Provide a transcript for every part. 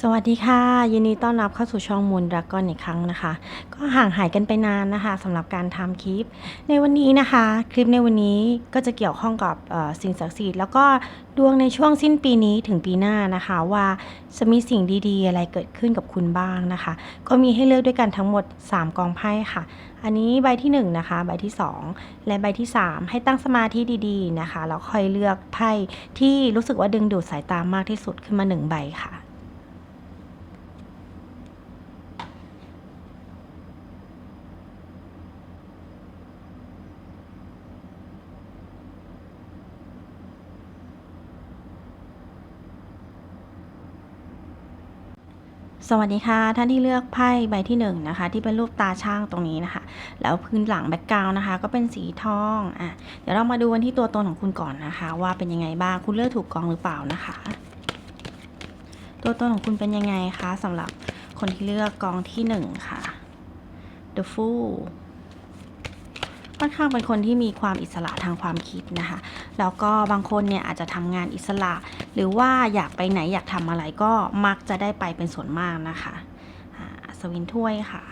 สวัสดีค่ะ ยินดีต้อนรับเข้าสู่ช่องมูลดราก้อนอีกครั้งนะคะ ก็ห่างหายกันไปนานนะคะสำหรับการทำคลิป ในวันนี้นะคะ คลิปในวันนี้ก็จะเกี่ยวข้องกับสิ่งศักดิ์สิทธิ์แล้วก็ดวงในช่วงสิ้นปีนี้ถึงปีหน้านะคะ ว่าจะมีสิ่งดีๆ อะไรเกิดขึ้นกับคุณบ้างนะคะ ก็มีให้เลือกด้วยกันทั้งหมด 3 กองไพ่ค่ะ อันนี้ใบที่1นะคะใบที่ 2 และใบที่ 3 ให้ตั้งสมาธิดีๆนะคะแล้วค่อยเลือกไพ่ที่รู้สึกว่าดึงดูดสายตามากที่สุดขึ้นมาหนึ่งใบค่ะ สวัสดีค่ะ ท่านที่เลือกไพ่ใบที่1นงนะคะ ที่เป็นรูปตาช่างตรงนี้นะคะ แล้วพื้นหลังแบ็กกราวน์นะคะ ก็เป็นสีทองอะเดี๋ยวเรามาดูวันที่ตัวตนของคุณก่อนนะคะ ว่าเป็นยังไงบ้างคุณเลือกถูกกองหรือเปล่านะคะ ตัวตนของคุณเป็นยังไงคะสำหรับคนที่เลือกกองที่หนึ่งค่ะ The Fool ค่อนข้างเป็นคนที่มีความอิสระทางความคิดนะคะ แล้วก็บางคนเนี่ยอาจจะทำงานอิสระ หรือว่าอยากไปไหนอยากทำอะไรก็มักจะได้ไปเป็นส่วนมากนะคะอ่าสวินถ้วยค่ะ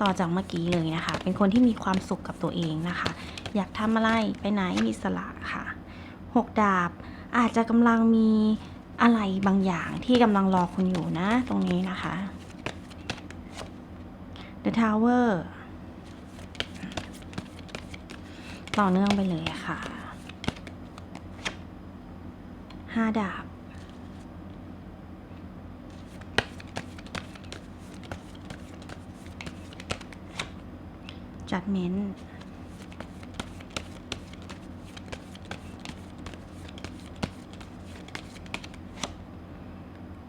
ต่อจากเมื่อกี้เลยนะคะ เป็นคนที่มีความสุขกับตัวเองนะคะ อยากทำอะไรไปไหนมีอิสระค่ะหกดาบอาจจะกำลังมีอะไรบางอย่างที่กำลังรอคุณอยู่นะ ตรงนี้นะคะ The Tower ต่อเนื่องไปเลยอะค่ะห้าดาบ จัดเม้น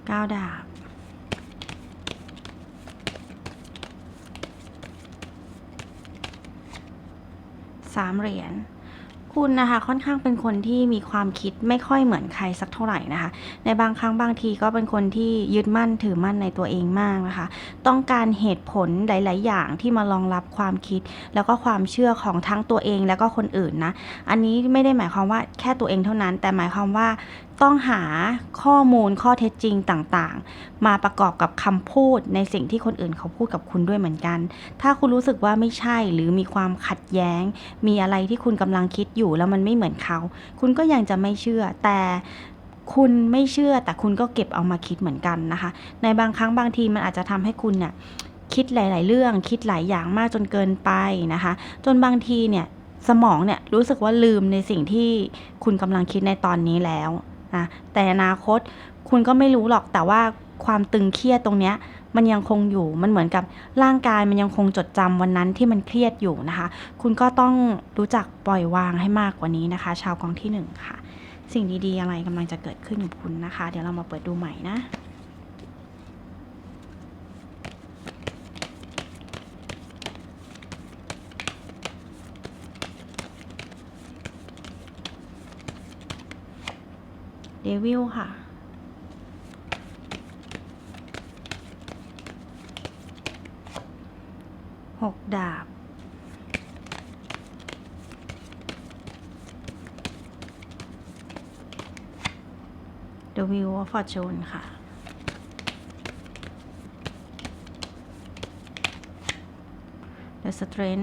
เก้าดาบ สามเหรียญคุณนะคะค่อนข้างเป็นคนที่มีความคิดไม่ค่อยเหมือนใครสักเท่าไหร่นะคะ ในบางครั้งบางทีก็เป็นคนที่ยึดมั่นถือมั่นในตัวเองมากนะคะ ต้องการเหตุผลหลาย ๆ อย่างที่มารองรับความคิด แล้วก็ความเชื่อของทั้งตัวเองแล้วก็คนอื่นนะ อันนี้ไม่ได้หมายความว่าแค่ตัวเองเท่านั้น แต่หมายความว่า ต้องหาข้อมูลข้อเท็จจริงต่างๆ มาประกอบกับคำพูดในสิ่งที่คนอื่นเขาพูดกับคุณด้วยเหมือนกัน ถ้าคุณรู้สึกว่าไม่ใช่หรือมีความขัดแย้ง มีอะไรที่คุณกำลังคิดอยู่แล้วมันไม่เหมือนเขา คุณก็ยังจะไม่เชื่อแต่คุณไม่เชื่อแต่คุณก็เก็บเอามาคิดเหมือนกันนะคะ ในบางครั้งบางทีมันอาจจะทำให้คุณเนี่ยคิดหลาย ๆ เรื่องคิดหลายอย่างมากจนเกินไปนะคะ จนบางทีเนี่ยสมองเนี่ยรู้สึกว่าลืมในสิ่งที่คุณกำลังคิดในตอนนี้แล้ว นะแต่อนาคตคุณก็ไม่รู้หรอกแต่ว่าความตึงเครียดตรงเนี้ยมันยังคงอยู่มันเหมือนกับร่างกายมันยังคงจดจำวันนั้นที่มันเครียดอยู่นะคะ คุณก็ต้องรู้จักปล่อยวางให้มากกว่านี้นะคะ ชาวกองที่หนึ่งค่ะ สิ่งดีๆอะไรกำลังจะเกิดขึ้นกับคุณนะคะ เดี๋ยวเรามาเปิดดูใหม่นะ วิลค่ะ หกดาบ The Wheel of Fortune ค่ะเดอะสเตรน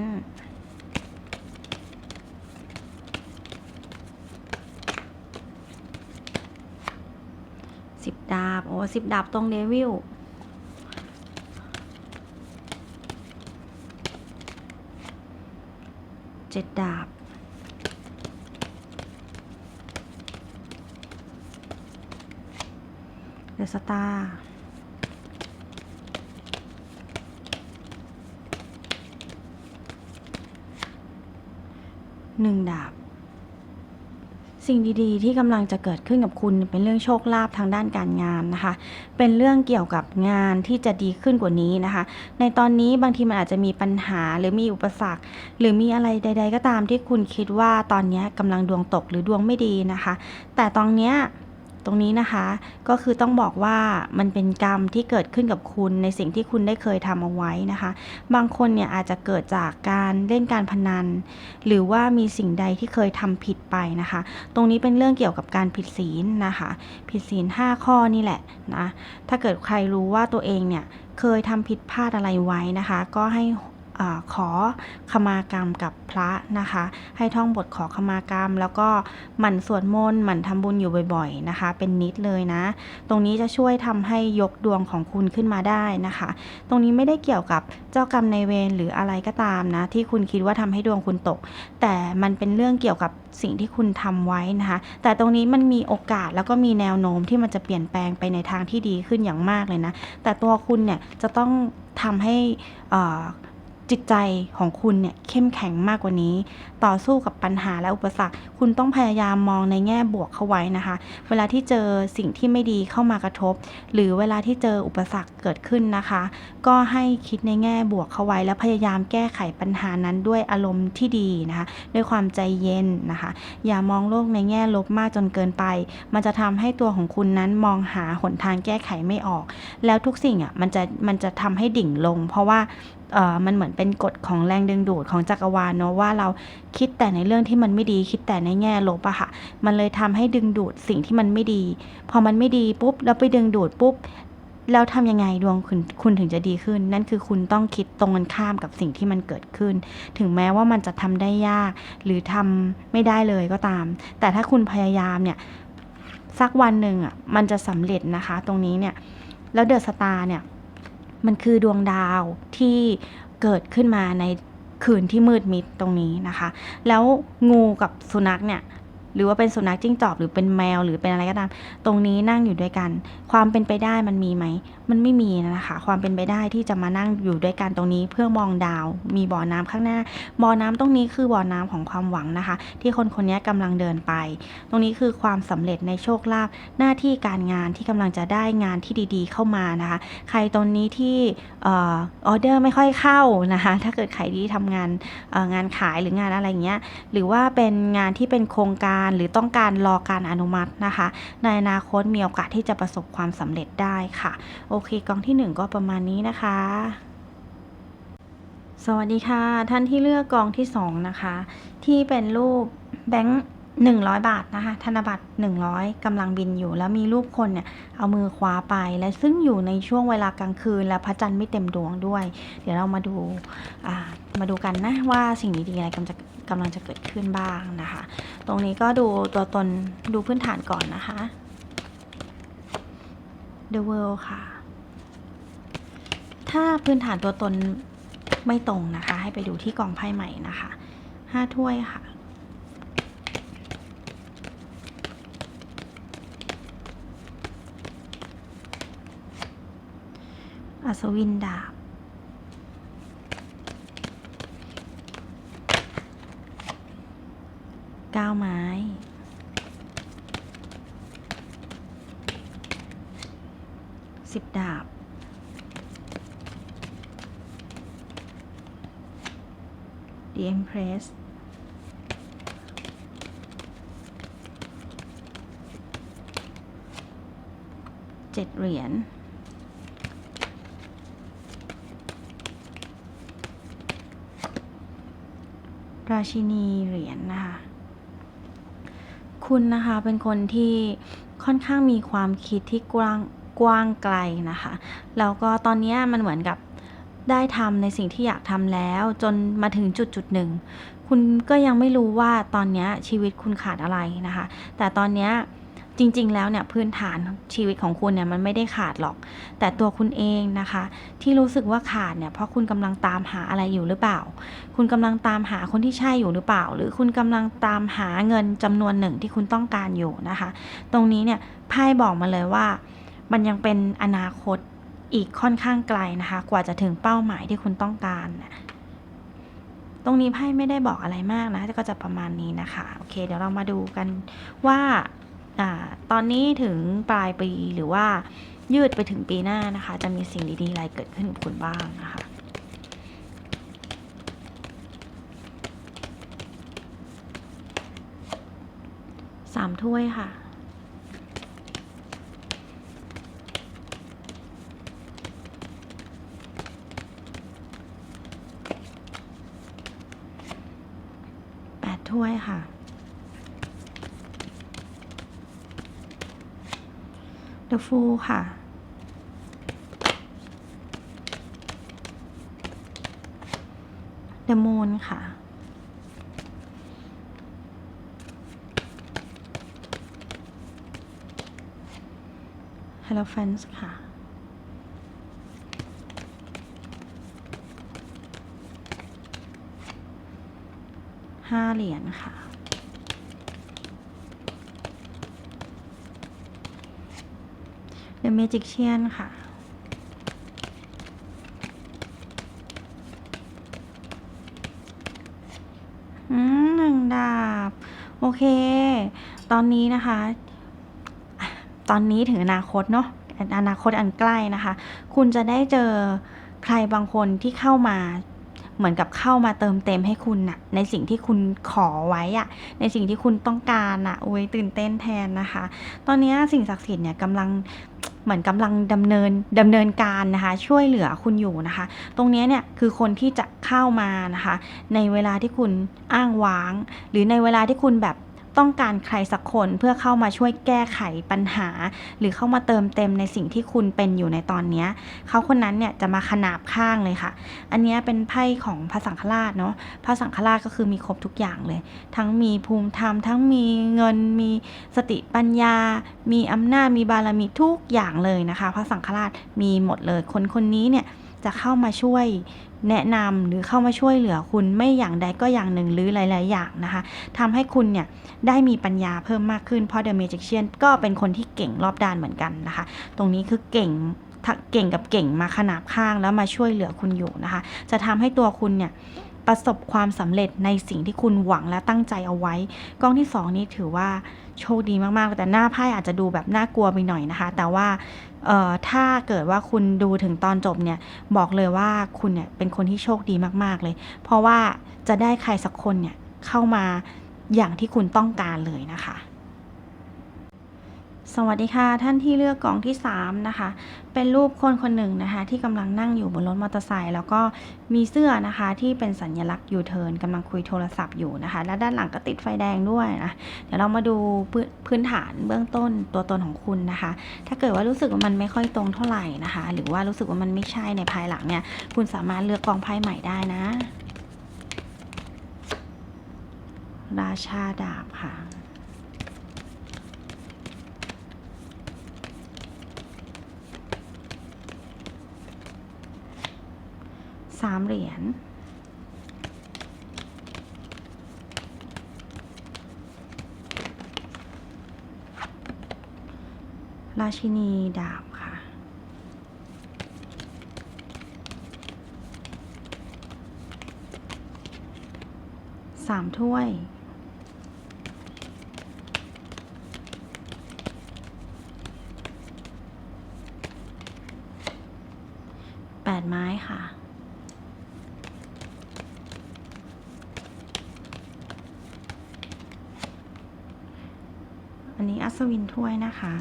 g t ดาบ โอ้ สิบดาบตรงเดวิลเจ็ดดาบเดอะสตาร์หนึ่งดาบ สิ่งดีๆ ที่กำลังจะเกิดขึ้นกับคุณเป็นเรื่องโชคลาภทางด้านการงานนะคะ เป็นเรื่องเกี่ยวกับงานที่จะดีขึ้นกว่านี้นะคะ ในตอนนี้บางทีมันอาจจะมีปัญหาหรือมีอุปสรรค หรือมีอะไรใด ๆ ก็ตามที่คุณคิดว่าตอนนี้กำลังดวงตกหรือดวงไม่ดีนะคะ แต่ตอนเนี้ย ตรงนี้นะคะ ก็คือต้องบอกว่ามันเป็นกรรมที่เกิดขึ้นกับคุณในสิ่งที่คุณได้เคยทำเอาไว้นะคะ บางคนเนี่ยอาจจะเกิดจากการเล่นการพนัน หรือว่ามีสิ่งใดที่เคยทำผิดไปนะคะ ตรงนี้เป็นเรื่องเกี่ยวกับการผิดศีลนะคะ ผิดศีล 5 ข้อนี่แหละนะถ้าเกิดใครรู้ว่าตัวเองเนี่ยเคยทำผิดพลาดอะไรไว้นะคะ ก็ให้ อขอขมากรรมกับพระนะคะ ให้ท่องบทขอขมากรรม แล้วก็หมั่นสวดมนต์หมั่นทำบุญอยู่บ่อยๆนะคะ เป็นนิดเลยนะ ตรงนี้จะช่วยทำให้ยกดวงของคุณขึ้นมาได้นะคะ ตรงนี้ไม่ได้เกี่ยวกับเจ้ากรรมในเวรหรืออะไรก็ตามนะ ที่คุณคิดว่าทำให้ดวงคุณตก แต่มันเป็นเรื่องเกี่ยวกับสิ่งที่คุณทำไว้นะคะ แต่ตรงนี้มันมีโอกาสแล้วก็มีแนวโน้มที่มันจะเปลี่ยนแปลงไปในทางที่ดีขึ้นอย่างมากเลยนะ แต่ตัวคุณเนี่ยจะต้องทำให้อ่อ จิตใจของคุณเนี่ยเข้มแข็งมากกว่านี้ ต่อสู้กับปัญหาและอุปสรรค คุณต้องพยายามมองในแง่บวกเข้าไว้นะคะ เวลาที่เจอสิ่งที่ไม่ดีเข้ามากระทบ หรือเวลาที่เจออุปสรรคเกิดขึ้นนะคะ ก็ให้คิดในแง่บวกเข้าไว้ แล้วพยายามแก้ไขปัญหานั้นด้วยอารมณ์ที่ดีนะคะ ด้วยความใจเย็นนะคะ อย่ามองโลกในแง่ลบมากจนเกินไป มันจะทำให้ตัวของคุณนั้นมองหาหนทางแก้ไขไม่ออก แล้วทุกสิ่งอะมันจะมันจะทำให้ดิ่งลง เพราะว่า มันเหมือนเป็นกฎของแรงดึงดูดของจักรวาลเนาะว่าเราคิดแต่ในเรื่องที่มันไม่ดีคิดแต่ในแง่ลบอะค่ะ มันเลยทำให้ดึงดูดสิ่งที่มันไม่ดี พอมันไม่ดีปุ๊บแล้วไปดึงดูดปุ๊บแล้วทำยังไงดวงคุณคุณถึงจะดีขึ้น นั่นคือคุณต้องคิดตรงกันข้ามกับสิ่งที่มันเกิดขึ้น ถึงแม้ว่ามันจะทำได้ยาก หรือทำไม่ได้เลยก็ตาม แต่ถ้าคุณพยายามเนี่ยสักวันหนึ่งอะมันจะสำเร็จนะคะ ตรงนี้เนี่ย แล้วเดอะสตาร์เนี่ย มันคือดวงดาวที่เกิดขึ้นมาในคืนที่มืดมิดตรงนี้นะคะ แล้วงูกับสุนัขเนี่ย หรือว่าเป็นสุนัขจิ้งจอกหรือเป็นแมวหรือเป็นอะไรก็ตาม ตรงนี้นั่งอยู่ด้วยกัน ความเป็นไปได้มันมีไหม มันไม่มีนะคะ ความเป็นไปได้ที่จะมานั่งอยู่ด้วยกันตรงนี้เพื่อมองดาว มีบ่อน้ำข้างหน้า บ่อน้ำตรงนี้คือบ่อน้ำของความหวังนะคะ ที่คนคนนี้กำลังเดินไป ตรงนี้คือความสำเร็จในโชคลาภหน้าที่การงานที่กำลังจะได้งานที่ดีๆ เข้ามานะคะ ใครตรงนี้ที่ออเดอร์ไม่ค่อยเข้านะคะ ถ้าเกิดใครที่ทำงานงานขายหรืองานอะไรเงี้ย หรือว่าเป็นงานที่เป็นโครงการหรือต้องการรอการอนุมัตินะคะ ในอนาคตมีโอกาสที่จะประสบความสำเร็จได้ค่ะ โอเคกองที่หนึ่งก็ประมาณนี้นะคะสวัสดีค่ะ ท่านที่เลือกกองที่สองนะคะ ที่เป็นรูปแบงค์ หนึ่งร้อยบาทนะคะ ธนบัตรหนึ่งร้อยกำลังบินอยู่ แล้วมีรูปคนเนี่ยเอามือคว้าไป และซึ่งอยู่ในช่วงเวลากลางคืน และพระจันทร์ไม่เต็มดวงด้วย เดี๋ยวเรามาดูมาดูกันนะว่าสิ่งดีๆอะไรกำลังจะกำลังจะเกิดขึ้นบ้างนะคะ ตรงนี้ก็ดูตัวตนดูพื้นฐานก่อนนะคะ The World ค่ะ ถ้าพื้นฐานตัวตนไม่ตรงนะคะ ให้ไปดูที่กองไพ่ใหม่นะคะห้าถ้วยค่ะ อัศวินดาบ ก้าวไม้ สิบดาบ The Empress เจ็ดเหรียญ ราชินีเหรียญนะคะ คุณนะคะเป็นคนที่ค่อนข้างมีความคิดที่กว้างกว้างไกลนะคะ แล้วก็ตอนนี้มันเหมือนกับได้ทำในสิ่งที่อยากทำแล้ว จนมาถึงจุดจุดหนึ่ง คุณก็ยังไม่รู้ว่าตอนนี้ชีวิตคุณขาดอะไรนะคะ แต่ตอนนี้ จริง ๆ แล้วเนี่ยพื้นฐานชีวิตของคุณเนี่ยมันไม่ได้ขาดหรอก แต่ตัวคุณเองนะคะ ที่รู้สึกว่าขาดเนี่ยเพราะคุณกำลังตามหาอะไรอยู่หรือเปล่า คุณกำลังตามหาคนที่ใช่อยู่หรือเปล่า หรือคุณกำลังตามหาเงินจำนวนหนึ่งที่คุณต้องการอยู่นะคะ ตรงนี้เนี่ยไพ่บอกมาเลยว่า มันยังเป็นอนาคตอีกค่อนข้างไกลนะคะ กว่าจะถึงเป้าหมายที่คุณต้องการนะตรงนี้ไพ่ไม่ได้บอกอะไรมากนะ ก็จะประมาณนี้นะคะ โอเค เดี๋ยวเรามาดูกันว่า ตอนนี้ถึงปลายปีหรือว่ายืดไปถึงปีหน้านะคะ จะมีสิ่งดีๆอะไรเกิดขึ้นกับคุณบ้างนะคะสามถ้วยค่ะ แปดถ้วยค่ะ The Fool ค่ะ The Moon ค่ะ Hello Friends ค่ะ ห้าเหรียญค่ะ The Magician ค่ะ อืมหนึ่งดาบ โอเค ตอนนี้นะคะ ตอนนี้ถึงอนาคตเนาะ อนาคตอันใกล้นะคะ คุณจะได้เจอใครบางคนที่เข้ามา เหมือนกับเข้ามาเติมเต็มให้คุณน่ะในสิ่งที่คุณขอไว้อะในสิ่งที่คุณต้องการอะโอ้ยตื่นเต้นแทนนะคะ ตอนนี้สิ่งศักดิ์สิทธิ์เนี่ยกำลังเหมือนกำลังดำเนินดำเนินการนะคะ ช่วยเหลือคุณอยู่นะคะ ตรงนี้เนี่ยคือคนที่จะเข้ามานะคะ ในเวลาที่คุณอ้างว้าง หรือในเวลาที่คุณแบบ ต้องการใครสักคนเพื่อเข้ามาช่วยแก้ไขปัญหา หรือเข้ามาเติมเต็มในสิ่งที่คุณเป็นอยู่ในตอนนี้เขาคนนั้นเนี่ยจะมาขนาบข้างเลยค่ะ อันนี้เป็นไพ่ของพระสังฆราชเนาะพระสังฆราชก็คือมีครบทุกอย่างเลย ทั้งมีภูมิธรรม ทั้งมีเงินมีสติปัญญา มีอำนาจมีบารมีทุกอย่างเลยนะคะ พระสังฆราชมีหมดเลยคนคนนี้เนี่ย จะเข้ามาช่วยแนะนำหรือเข้ามาช่วยเหลือคุณไม่อย่างใดก็อย่างหนึ่งหรือหลาย ๆ อย่างนะคะทำให้คุณเนี่ยได้มีปัญญาเพิ่มมากขึ้นเพราะ The Magician ก็เป็นคนที่เก่งรอบด้านเหมือนกันนะคะ ตรงนี้คือเก่งเก่งกับเก่งมาขนาบข้างแล้วมาช่วยเหลือคุณอยู่นะคะ จะทำให้ตัวคุณเนี่ยประสบความสำเร็จในสิ่งที่คุณหวังและตั้งใจเอาไว้ กล้องที่สองนี้ถือว่าโชคดีมาก ๆ แต่หน้าไพ่อาจจะดูแบบน่ากลัวไปหน่อยนะคะ แต่ว่า ถ้าเกิดว่าคุณดูถึงตอนจบเนี่ยบอกเลยว่าคุณเนี่ยเป็นคนที่โชคดีมากๆเลย เพราะว่าจะได้ใครสักคนเนี่ยเข้ามาอย่างที่คุณต้องการเลยนะคะ สวัสดีค่ะท่านที่เลือกกล่องที่ 3 นะคะ เป็นรูปคนคนหนึ่งนะคะ ที่กำลังนั่งอยู่บนรถมอเตอร์ไซค์แล้วก็มีเสื้อนะคะที่เป็นสัญลักษณ์ยูเทิร์นกำลังคุยโทรศัพท์อยู่นะคะ และด้านหลังก็ติดไฟแดงด้วยนะเดี๋ยวเรามาดูพื้นฐานเบื้องต้นตัวตนของคุณนะคะ ถ้าเกิดว่ารู้สึกว่ามันไม่ค่อยตรงเท่าไหร่นะคะ หรือว่ารู้สึกว่ามันไม่ใช่ในภายหลังเนี่ยคุณสามารถเลือกกองไพ่ใหม่ได้นะ ราชาดาบค่ะ สามเหรียญราชินีดาบค่ะ สามถ้วย แปดไม้ค่ะ อั นี้อัศวินถ้วยนะคะ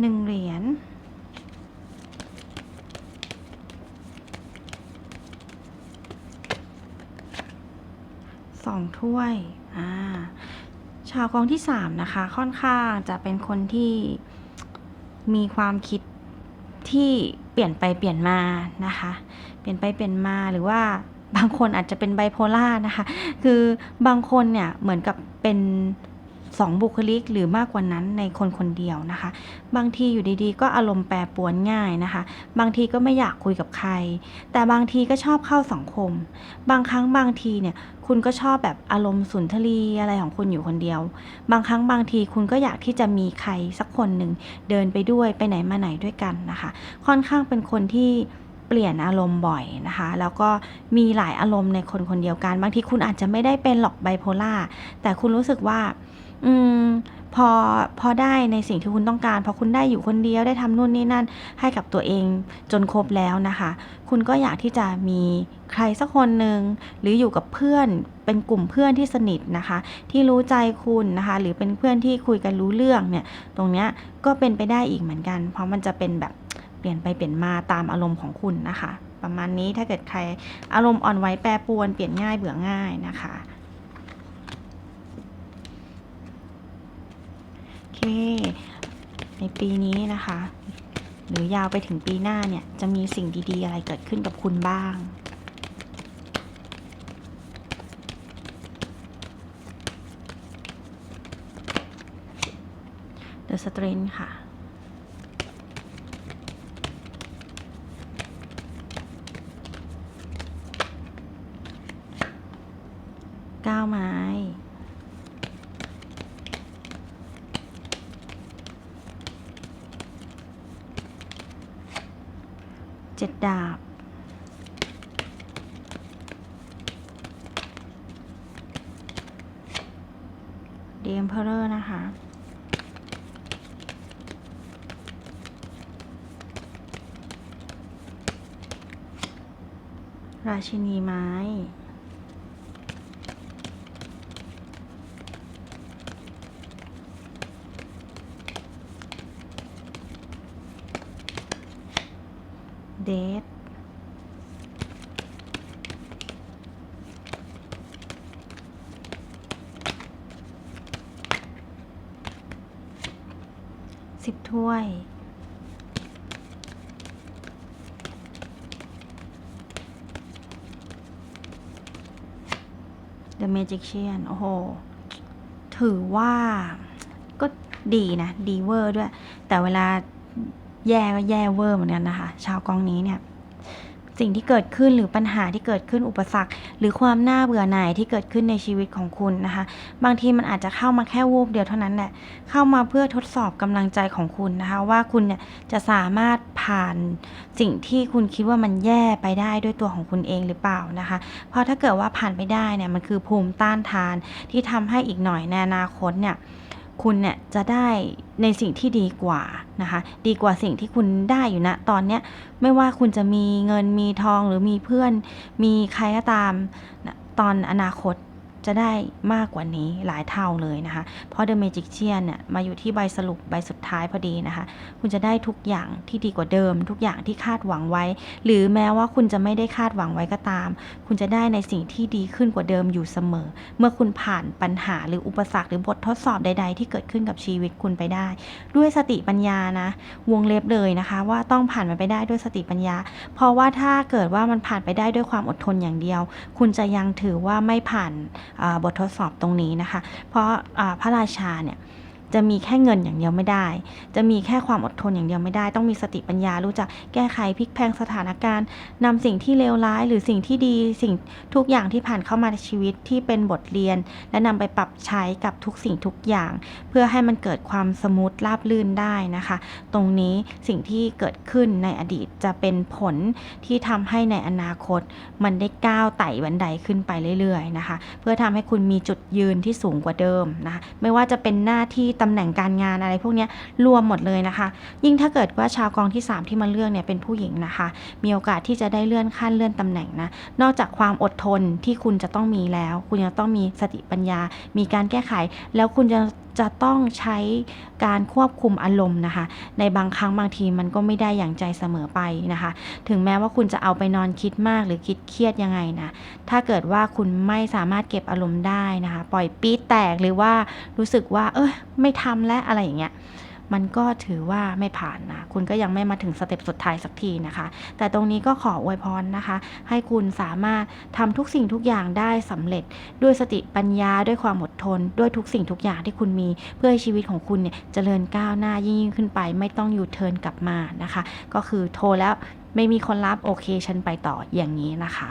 หนึ่งเหรียญ สองถ้วย อ่า ชาวกองที่สามนะคะ ค่อนข้างจะเป็นคนที่มีความคิดที่เปลี่ยนไปเปลี่ยนมานะคะ เปลี่ยนไปเปลี่ยนมาหรือว่า บางคนอาจจะเป็นไบโพล่านะคะ คือบางคนเนี่ยเหมือนกับเป็นสองบุคลิกหรือมากกว่านั้นในคนคนเดียวนะคะ บางทีอยู่ดีๆ ก็อารมณ์แปรปรวนง่ายนะคะ บางทีก็ไม่อยากคุยกับใคร แต่บางทีก็ชอบเข้าสังคม บางครั้งบางทีเนี่ยคุณก็ชอบแบบอารมณ์สุนทรีอะไรของคุณอยู่คนเดียว บางครั้งบางทีคุณก็อยากที่จะมีใครสักคนหนึ่งเดินไปด้วยไปไหนมาไหนด้วยกันนะคะ ค่อนข้างเป็นคนที่ เปลี่ยนอารมณ์บ่อยนะคะ แล้วก็มีหลายอารมณ์ในคนคนเดียวกัน บางทีคุณอาจจะไม่ได้เป็นหรอกไบโพล่าแต่คุณรู้สึกว่า อืมพอพอได้ในสิ่งที่คุณต้องการ พอคุณได้อยู่คนเดียวได้ทำนู่นนี่นั่น ให้กับตัวเองจนครบแล้วนะคะ คุณก็อยากที่จะมีใครสักคนหนึ่งหรืออยู่กับเพื่อนเป็นกลุ่มเพื่อนที่สนิทนะคะ ที่รู้ใจคุณนะคะ หรือเป็นเพื่อนที่คุยกันรู้เรื่องเนี่ย ตรงเนี้ยก็เป็นไปได้อีกเหมือนกัน เพราะมันจะเป็นแบบ เปลี่ยนไปเปลี่ยนมาตามอารมณ์ของคุณนะคะ ประมาณนี้ถ้าเกิดใครอารมณ์อ่อนไหวแปรปวนเปลี่ยนง่ายเบื่อง่ายนะคะโอเค ในปีนี้นะคะ หรือยาวไปถึงปีหน้าเนี่ย จะมีสิ่งดีๆ อะไรเกิดขึ้นกับคุณบ้างเดอะสตรินค่ะ เจ็ดดาบ เดมเพอร์ นะคะราชินีไม้ เดทสิบถ้วย The Magician โอ้โห ถือว่าก็ดีนะ ดีเวอร์ด้วย แต่เวลา แย่ก็แย่เวอร์เหมือนกันนะคะ ชาวกองนี้เนี่ยสิ่งที่เกิดขึ้นหรือปัญหาที่เกิดขึ้นอุปสรรค หรือความน่าเบื่อหน่ายที่เกิดขึ้นในชีวิตของคุณนะคะ บางทีมันอาจจะเข้ามาแค่วูบเดียวเท่านั้นแหละเข้ามาเพื่อทดสอบกำลังใจของคุณนะคะ ว่าคุณเนี่ยจะสามารถผ่านสิ่งที่คุณคิดว่ามันแย่ไปได้ด้วยตัวของคุณเองหรือเปล่านะคะ เพราะถ้าเกิดว่าผ่านไปได้เนี่ยมันคือภูมิต้านทานที่ทำให้อีกหน่อยในอนาคตเนี่ย คุณเนี่ยจะได้ในสิ่งที่ดีกว่านะคะ ดีกว่าสิ่งที่คุณได้อยู่นะตอนเนี้ยไม่ว่าคุณจะมีเงินมีทองหรือมีเพื่อน มีใครก็ตามนะตอนอนาคต จะได้มากกว่านี้หลายเท่าเลยนะคะ เพราะ The Magician เนี่ยมาอยู่ที่ใบสรุปใบสุดท้ายพอดีนะคะ คุณจะได้ทุกอย่างที่ดีกว่าเดิม ทุกอย่างที่คาดหวังไว้ หรือแม้ว่าคุณจะไม่ได้คาดหวังไว้ก็ตาม คุณจะได้ในสิ่งที่ดีขึ้นกว่าเดิมอยู่เสมอ เมื่อคุณผ่านปัญหาหรืออุปสรรคหรือบททดสอบใด ๆ ที่เกิดขึ้นกับชีวิตคุณไปได้ ด้วยสติปัญญานะ วงเล็บเลยนะคะ ว่าต้องผ่านมันไปได้ด้วยสติปัญญา เพราะว่าถ้าเกิดว่ามันผ่านไปได้ด้วยความอดทนอย่างเดียว คุณจะยังถือว่าไม่ผ่านบททดสอบตรงนี้นะคะ เพราะพระราชาเนี่ย จะมีแค่เงินอย่างเดียวไม่ได้ จะมีแค่ความอดทนอย่างเดียวไม่ได้ ต้องมีสติปัญญารู้จักแก้ไขพลิกแพลงสถานการณ์นำสิ่งที่เลวร้าย หรือสิ่งที่ดีสิ่งทุกอย่างที่ผ่านเข้ามาในชีวิตที่เป็นบทเรียน และนำไปปรับใช้กับทุกสิ่งทุกอย่าง เพื่อให้มันเกิดความสมูทราบลื่นได้นะคะ ตรงนี้สิ่งที่เกิดขึ้นในอดีตจะเป็นผลที่ทำให้ในอนาคต มันได้ก้าวไต่บันไดขึ้นไปเรื่อยๆนะคะ เพื่อทำให้คุณมีจุดยืนที่สูงกว่าเดิมนะคะไม่ว่าจะเป็นหน้าที่ตำแหน่งการงานอะไรพวกนี้รวมหมดเลยนะคะ ยิ่งถ้าเกิดว่าชาวกองที่ 3 ที่มาเลือกเนี่ยเป็นผู้หญิงนะคะ มีโอกาสที่จะได้เลื่อนขั้นเลื่อนตำแหน่งนะ นอกจากความอดทนที่คุณจะต้องมีแล้ว คุณจะต้องมีสติปัญญา มีการแก้ไข แล้วคุณจะ จะต้องใช้การควบคุมอารมณ์นะคะ ในบางครั้งบางทีมันก็ไม่ได้อย่างใจเสมอไปนะคะ ถึงแม้ว่าคุณจะเอาไปนอนคิดมากหรือคิดเครียดยังไงนะ ถ้าเกิดว่าคุณไม่สามารถเก็บอารมณ์ได้นะคะ ปล่อยปี๊ดแตกหรือว่ารู้สึกว่า เออไม่ทำแล้วอะไรอย่างเงี้ย มันก็ถือว่าไม่ผ่านนะคุณก็ยังไม่มาถึงสเต็ปสุดท้ายสักทีนะคะ แต่ตรงนี้ก็ขออวยพรนะคะ ให้คุณสามารถทำทุกสิ่งทุกอย่างได้สำเร็จ ด้วยสติปัญญาด้วยความอดทน ด้วยทุกสิ่งทุกอย่างที่คุณมี เพื่อให้ชีวิตของคุณเนี่ยเจริญก้าวหน้ายิ่งยิ่งขึ้นไป ไม่ต้องยูเทิร์นกลับมานะคะ ก็คือโทรแล้วไม่มีคนรับโอเคฉันไปต่ออย่างนี้นะคะ